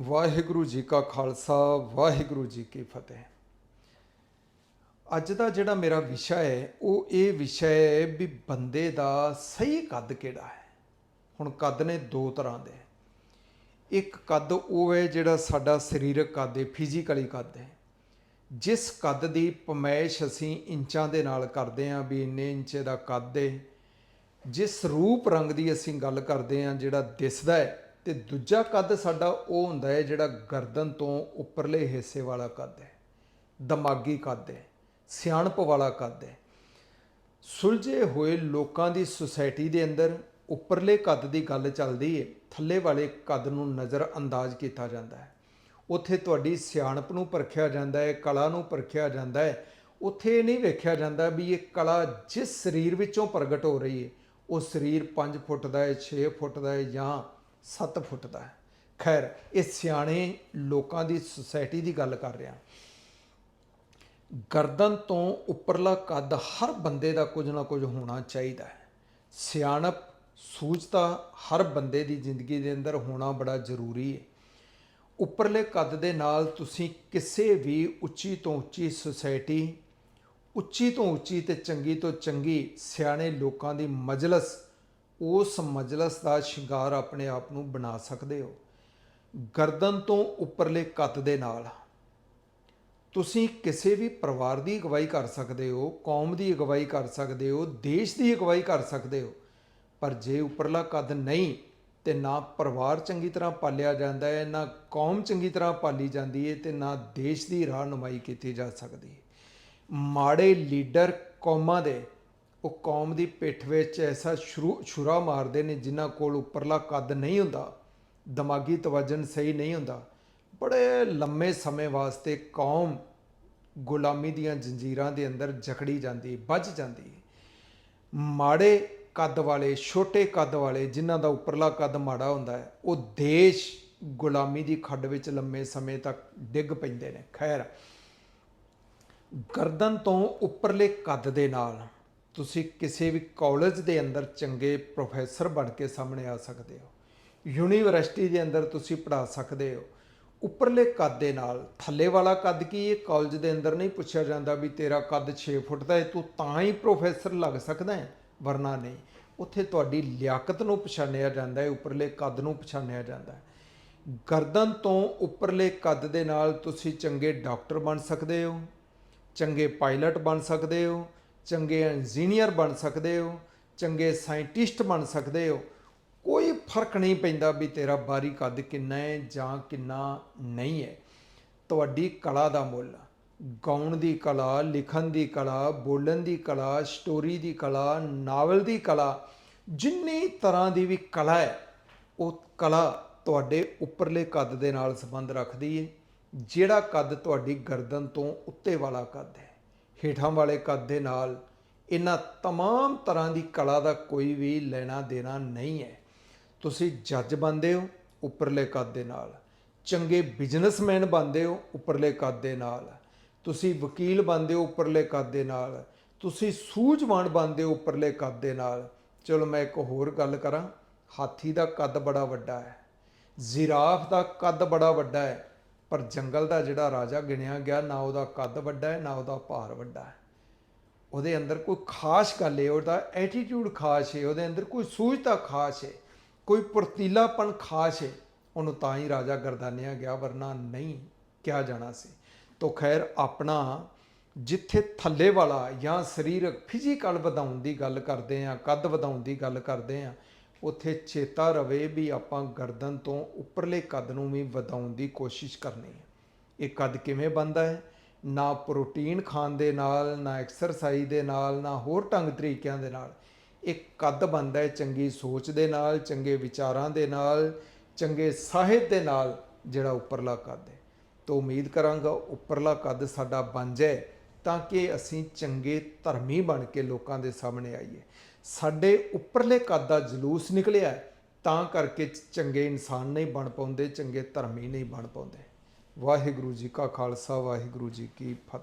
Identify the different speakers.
Speaker 1: ਵਾਹਿਗੁਰੂ ਜੀ ਕਾ ਖਾਲਸਾ, ਵਾਹਿਗੁਰੂ ਜੀ ਕੀ ਫਤਿਹ। ਅੱਜ ਦਾ ਜਿਹੜਾ ਮੇਰਾ ਵਿਸ਼ਾ ਹੈ, ਉਹ ਇਹ ਵਿਸ਼ਾ ਹੈ ਵੀ ਬੰਦੇ ਦਾ ਸਹੀ ਕੱਦ ਕਿਹੜਾ ਹੈ? ਹੁਣ ਕੱਦ ਨੇ ਦੋ ਤਰ੍ਹਾਂ ਦੇ। ਇੱਕ ਕੱਦ ਉਹ ਹੈ ਜਿਹੜਾ ਸਾਡਾ ਸਰੀਰਕ ਕੱਦ ਹੈ ਫਿਜ਼ੀਕਲੀ ਕੱਦ ਹੈ। ਜਿਸ ਕੱਦ ਦੀ ਪਮੈਸ਼ ਅਸੀਂ ਇੰਚਾਂ ਦੇ ਨਾਲ ਕਰਦੇ ਹਾਂ ਵੀ ਇੰਨੇ ਇੰਚੇ ਦਾ ਕੱਦ ਹੈ। ਜਿਸ ਰੂਪ ਰੰਗ ਦੀ ਅਸੀਂ ਗੱਲ ਕਰਦੇ ਹਾਂ ਜਿਹੜਾ ਦਿਸਦਾ ਹੈ ਤੇ ਦੂਜਾ ਕੱਦ ਸਾਡਾ ਉਹ ਹੁੰਦਾ ਹੈ ਜਿਹੜਾ ਗਰਦਨ ਤੋਂ ਉੱਪਰਲੇ ਹਿੱਸੇ ਵਾਲਾ ਕੱਦ ਹੈ। ਦਿਮਾਗੀ ਕੱਦ ਹੈ, ਸਿਆਣਪ ਵਾਲਾ ਕੱਦ ਹੈ। ਸੁਲਝੇ ਹੋਏ ਲੋਕਾਂ ਦੀ ਸੁਸਾਇਟੀ ਦੇ ਅੰਦਰ ਉੱਪਰਲੇ ਕੱਦ ਦੀ ਗੱਲ ਚੱਲਦੀ ਹੈ ਥੱਲੇ ਵਾਲੇ ਕੱਦ ਨੂੰ ਨਜ਼ਰ ਅੰਦਾਜ਼ ਕੀਤਾ ਜਾਂਦਾ ਹੈ। ਉੱਥੇ ਤੁਹਾਡੀ ਸਿਆਣਪ ਨੂੰ ਪਰਖਿਆ ਜਾਂਦਾ ਹੈ, ਕਲਾ ਨੂੰ ਪਰਖਿਆ ਜਾਂਦਾ ਹੈ। ਉੱਥੇ ਇਹ ਨਹੀਂ ਵੇਖਿਆ ਜਾਂਦਾ ਵੀ ਇਹ ਕਲਾ ਜਿਸ ਸਰੀਰ ਵਿੱਚੋਂ ਪ੍ਰਗਟ ਹੋ ਰਹੀ ਹੈ ਉਹ ਸਰੀਰ 5 ਫੁੱਟ ਦਾ ਹੈ 6 ਫੁੱਟ ਦਾ ਹੈ ਜਾਂ 7 ਫੁੱਟ ਦਾ ਖੈਰ, ਇਹ ਸਿਆਣੇ ਲੋਕਾਂ ਦੀ ਸੁਸਾਇਟੀ ਦੀ ਗੱਲ ਕਰ ਰਿਹਾ। ਗਰਦਨ ਤੋਂ ਉੱਪਰਲਾ ਕੱਦ ਹਰ ਬੰਦੇ ਦਾ ਕੁਝ ਨਾ ਕੁਝ ਹੋਣਾ ਚਾਹੀਦਾ ਹੈ। ਸਿਆਣਪ ਸੂਝਤਾ ਹਰ ਬੰਦੇ ਦੀ ਜ਼ਿੰਦਗੀ ਦੇ ਅੰਦਰ ਹੋਣਾ ਬੜਾ ਜ਼ਰੂਰੀ ਹੈ। ਉੱਪਰਲੇ ਕੱਦ ਦੇ ਨਾਲ ਤੁਸੀਂ ਕਿਸੇ ਵੀ ਉੱਚੀ ਤੋਂ ਉੱਚੀ ਸੁਸਾਇਟੀ, ਉੱਚੀ ਤੋਂ ਉੱਚੀ ਤੇ ਚੰਗੀ ਤੋਂ ਚੰਗੀ ਸਿਆਣੇ ਲੋਕਾਂ ਦੀ ਮਜਲਸ ਉਸ ਮਜਲਸ ਦਾ ਸ਼ਿੰਗਾਰ ਆਪਣੇ ਆਪ ਨੂੰ ਬਣਾ ਸਕਦੇ ਹੋ। ਗਰਦਨ ਤੋਂ ਉੱਪਰਲੇ ਕੱਤ ਦੇ ਨਾਲ। ਤੁਸੀਂ ਕਿਸੇ ਵੀ ਪਰਿਵਾਰ ਦੀ ਅਗਵਾਈ ਕਰ ਸਕਦੇ ਹੋ, ਕੌਮ ਦੀ ਅਗਵਾਈ ਕਰ ਸਕਦੇ ਹੋ, ਦੇਸ਼ ਦੀ ਅਗਵਾਈ ਕਰ ਸਕਦੇ ਹੋ। ਪਰ ਜੇ ਉੱਪਰਲਾ ਕੱਦ ਨਹੀਂ, ਤੇ ਨਾ ਪਰਿਵਾਰ ਚੰਗੀ ਤਰ੍ਹਾਂ ਪਾਲਿਆ ਜਾਂਦਾ ਹੈ, ਨਾ ਕੌਮ ਚੰਗੀ ਤਰ੍ਹਾਂ ਪਾਲੀ ਜਾਂਦੀ ਹੈ, ਤੇ ਨਾ ਦੇਸ਼ ਦੀ ਰਾਹਨੁਮਾਈ ਕੀਤੀ ਜਾ ਸਕਦੀ ਹੈ। ਮਾੜੇ ਲੀਡਰ ਕੌਮਾਂ ਦੇ ਉਹ ਕੌਮ ਦੀ ਪਿੱਠ ਵਿੱਚ ਐਸਾ ਸ਼ੁਰੂ ਛੁਰਾ ਮਾਰਦੇ ਨੇ ਜਿਨ੍ਹਾਂ ਕੋਲ ਉੱਪਰਲਾ ਕੱਦ ਨਹੀਂ ਹੁੰਦਾ, ਦਿਮਾਗੀ ਤਵਜਨ ਸਹੀ ਨਹੀਂ ਹੁੰਦਾ। ਬੜੇ ਲੰਮੇ ਸਮੇਂ ਵਾਸਤੇ ਕੌਮ ਗੁਲਾਮੀ ਦੀਆਂ ਜੰਜੀਰਾਂ ਦੇ ਅੰਦਰ ਜਕੜੀ ਜਾਂਦੀ, ਵੱਜ ਜਾਂਦੀ। ਮਾੜੇ ਕੱਦ ਵਾਲੇ, ਛੋਟੇ ਕੱਦ ਵਾਲੇ ਜਿਨ੍ਹਾਂ ਦਾ ਉੱਪਰਲਾ ਕੱਦ ਮਾੜਾ ਹੁੰਦਾ ਹੈ, ਉਹ ਦੇਸ਼ ਗੁਲਾਮੀ ਦੀ ਖੱਡ ਵਿੱਚ ਲੰਮੇ ਸਮੇਂ ਤੱਕ ਡਿੱਗ ਪੈਂਦੇ ਨੇ। ਖੈਰ, ਗਰਦਨ ਤੋਂ ਉੱਪਰਲੇ ਕੱਦ ਦੇ ਨਾਲ ਤੁਸੀਂ ਕਿਸੇ ਵੀ ਕਾਲਜ ਦੇ ਅੰਦਰ ਚੰਗੇ ਪ੍ਰੋਫੈਸਰ ਬਣ ਕੇ ਸਾਹਮਣੇ ਆ ਸਕਦੇ ਹੋ। ਯੂਨੀਵਰਸਿਟੀ ਦੇ ਅੰਦਰ ਤੁਸੀਂ ਪੜ੍ਹਾ ਸਕਦੇ ਹੋ। ਉੱਪਰਲੇ ਕੱਦ ਦੇ ਨਾਲ, ਥੱਲੇ ਵਾਲਾ ਕੱਦ ਕੀ ਇਹ ਕਾਲਜ ਦੇ ਅੰਦਰ ਨਹੀਂ ਪੁੱਛਿਆ ਜਾਂਦਾ ਵੀ ਤੇਰਾ ਕੱਦ 6 ਫੁੱਟ ਦਾ ਹੈ, ਤੂੰ ਤਾਂ ਹੀ ਪ੍ਰੋਫੈਸਰ ਲੱਗ ਸਕਦਾ ਹੈ? ਵਰਨਾ ਨਹੀਂ। ਉੱਥੇ ਤੁਹਾਡੀ ਲਿਆਕਤ ਨੂੰ ਪਛਾਣਿਆ ਜਾਂਦਾ ਹੈ, ਉੱਪਰਲੇ ਕੱਦ ਨੂੰ ਪਛਾਣਿਆ ਜਾਂਦਾ ਹੈ। ਗਰਦਨ ਤੋਂ ਉੱਪਰਲੇ ਕੱਦ ਦੇ ਨਾਲ ਤੁਸੀਂ ਚੰਗੇ ਡਾਕਟਰ ਬਣ ਸਕਦੇ ਹੋ, ਚੰਗੇ ਪਾਇਲਟ ਬਣ ਸਕਦੇ ਹੋ ਚੰਗੇ ਇੰਜੀਨੀਅਰ ਬਣ ਸਕਦੇ ਹੋ, ਚੰਗੇ ਸਾਇੰਟਿਸਟ ਬਣ ਸਕਦੇ ਹੋ, ਕੋਈ ਫ਼ਰਕ ਨਹੀਂ ਪੈਂਦਾ ਵੀ ਤੇਰਾ ਬਾਰੀ ਕੱਦ ਕਿੰਨਾ ਹੈ ਜਾਂ ਕਿੰਨਾ ਨਹੀਂ ਹੈ। ਤੁਹਾਡੀ ਕਲਾ ਦਾ ਮੁੱਲ, ਗਾਉਣ ਦੀ ਕਲਾ, ਲਿਖਣ ਦੀ ਕਲਾ, ਬੋਲਣ ਦੀ ਕਲਾ, ਸਟੋਰੀ ਦੀ ਕਲਾ, ਨਾਵਲ ਦੀ ਕਲਾ, ਜਿੰਨੀ ਤਰ੍ਹਾਂ ਦੀ ਵੀ ਕਲਾ ਹੈ, ਉਹ ਕਲਾ ਤੁਹਾਡੇ ਉੱਪਰਲੇ ਕੱਦ ਦੇ ਨਾਲ ਸੰਬੰਧ ਰੱਖਦੀ ਹੈ, ਜਿਹੜਾ ਕੱਦ ਤੁਹਾਡੀ ਗਰਦਨ ਤੋਂ ਉੱਤੇ ਵਾਲਾ ਕੱਦ ਹੈ। ਹੇਠਾਂ ਵਾਲੇ ਕੱਦ ਦੇ ਨਾਲ ਇਹਨਾਂ तमाम ਤਰ੍ਹਾਂ ਦੀ ਕਲਾ ਦਾ ਕੋਈ ਵੀ ਲੈਣਾ ਦੇਣਾ ਨਹੀਂ ਹੈ ਤੁਸੀਂ ਜੱਜ ਬਣਦੇ ਹੋ ਉੱਪਰਲੇ ਕੱਦ ਦੇ ਨਾਲ ਚੰਗੇ ਬਿਜ਼ਨਸਮੈਨ ਬਣਦੇ ਹੋ ਉੱਪਰਲੇ ਕੱਦ ਦੇ ਨਾਲ ਤੁਸੀਂ ਵਕੀਲ ਬਣਦੇ ਹੋ ਉੱਪਰਲੇ ਕੱਦ ਦੇ ਨਾਲ ਤੁਸੀਂ ਸੂਝਵਾਨ ਬਣਦੇ ਹੋ ਉੱਪਰਲੇ ਕੱਦ ਦੇ ਨਾਲ ਚਲੋ ਮੈਂ ਇੱਕ ਹੋਰ ਗੱਲ ਕਰਾਂ ਹਾਥੀ ਦਾ ਕੱਦ ਬੜਾ ਵੱਡਾ ਹੈ ਜ਼ਿਰਾਫ ਦਾ ਕੱਦ ਬੜਾ ਵੱਡਾ ਹੈ ਪਰ ਜੰਗਲ ਦਾ ਜਿਹੜਾ ਰਾਜਾ ਗਿਣਿਆ ਗਿਆ, ਨਾ ਉਹਦਾ ਕੱਦ ਵੱਡਾ ਹੈ, ਨਾ ਉਹਦਾ ਭਾਰ ਵੱਡਾ ਹੈ। ਉਹਦੇ ਅੰਦਰ ਕੋਈ ਖਾਸ ਗੱਲ ਹੈ ਉਹਦਾ ਐਟੀਟਿਊਡ ਖਾਸ ਹੈ ਉਹਦੇ ਅੰਦਰ ਕੋਈ ਸੂਝਤਾ ਖਾਸ ਹੈ ਕੋਈ ਫੁਰਤੀਲਾਪਨ ਖਾਸ ਹੈ ਉਹਨੂੰ ਤਾਂ ਹੀ ਰਾਜਾ ਗਰਦਾਨਿਆ ਗਿਆ, ਵਰਨਾ ਨਹੀਂ ਕਿਹਾ ਜਾਣਾ ਸੀ। ਤੋ ਖੈਰ ਆਪਣਾ ਜਿੱਥੇ ਥੱਲੇ ਵਾਲਾ ਜਾਂ ਸਰੀਰਕ ਫਿਜ਼ੀਕਲ ਵਧਾਉਣ ਦੀ ਗੱਲ ਕਰਦੇ ਆ, ਕੱਦ ਵਧਾਉਣ ਦੀ ਗੱਲ ਕਰਦੇ ਆ ਉੱਥੇ ਚੇਤਾ ਰਵੇ ਵੀ ਆਪਾਂ ਗਰਦਨ ਤੋਂ ਉੱਪਰਲੇ ਕੱਦ ਨੂੰ ਵੀ ਵਧਾਉਣ ਦੀ ਕੋਸ਼ਿਸ਼ ਕਰਨੀ ਹੈ। ਇਹ ਕੱਦ ਕਿਵੇਂ ਬਣਦਾ ਹੈ? ਨਾ ਪ੍ਰੋਟੀਨ ਖਾਣ ਦੇ ਨਾਲ, ਨਾ ਐਕਸਰਸਾਈਜ਼ ਦੇ ਨਾਲ, ਨਾ ਹੋਰ ਢੰਗ ਤਰੀਕਿਆਂ ਦੇ ਨਾਲ। ਇਹ ਕੱਦ ਬਣਦਾ ਹੈ ਚੰਗੀ ਸੋਚ ਦੇ ਨਾਲ, ਚੰਗੇ ਵਿਚਾਰਾਂ ਦੇ ਨਾਲ, ਚੰਗੇ ਸਾਹਿਤ ਦੇ ਨਾਲ ਜਿਹੜਾ ਉੱਪਰਲਾ ਕੱਦ ਹੈ। ਤੋਂ ਉਮੀਦ ਕਰਾਂਗਾ ਉੱਪਰਲਾ ਕੱਦ ਸਾਡਾ ਬਣ ਜਾਏ। ਤਾਂ ਕਿ ਅਸੀਂ ਚੰਗੇ ਧਰਮੀ ਬਣ ਕੇ ਲੋਕਾਂ ਦੇ ਸਾਹਮਣੇ ਆਈਏ। ਸਾਡੇ ਉੱਪਰਲੇ ਕੱਦ ਦਾ ਜਲੂਸ ਨਿਕਲਿਆ ਤਾਂ ਕਰਕੇ ਚੰਗੇ ਇਨਸਾਨ ਨਹੀਂ ਬਣ ਪਾਉਂਦੇ, ਚੰਗੇ ਧਰਮੀ ਨਹੀਂ ਬਣ ਪਾਉਂਦੇ। ਵਾਹਿਗੁਰੂ ਜੀ ਕਾ ਖਾਲਸਾ, ਵਾਹਿਗੁਰੂ ਜੀ ਕੀ ਫਤਿਹ।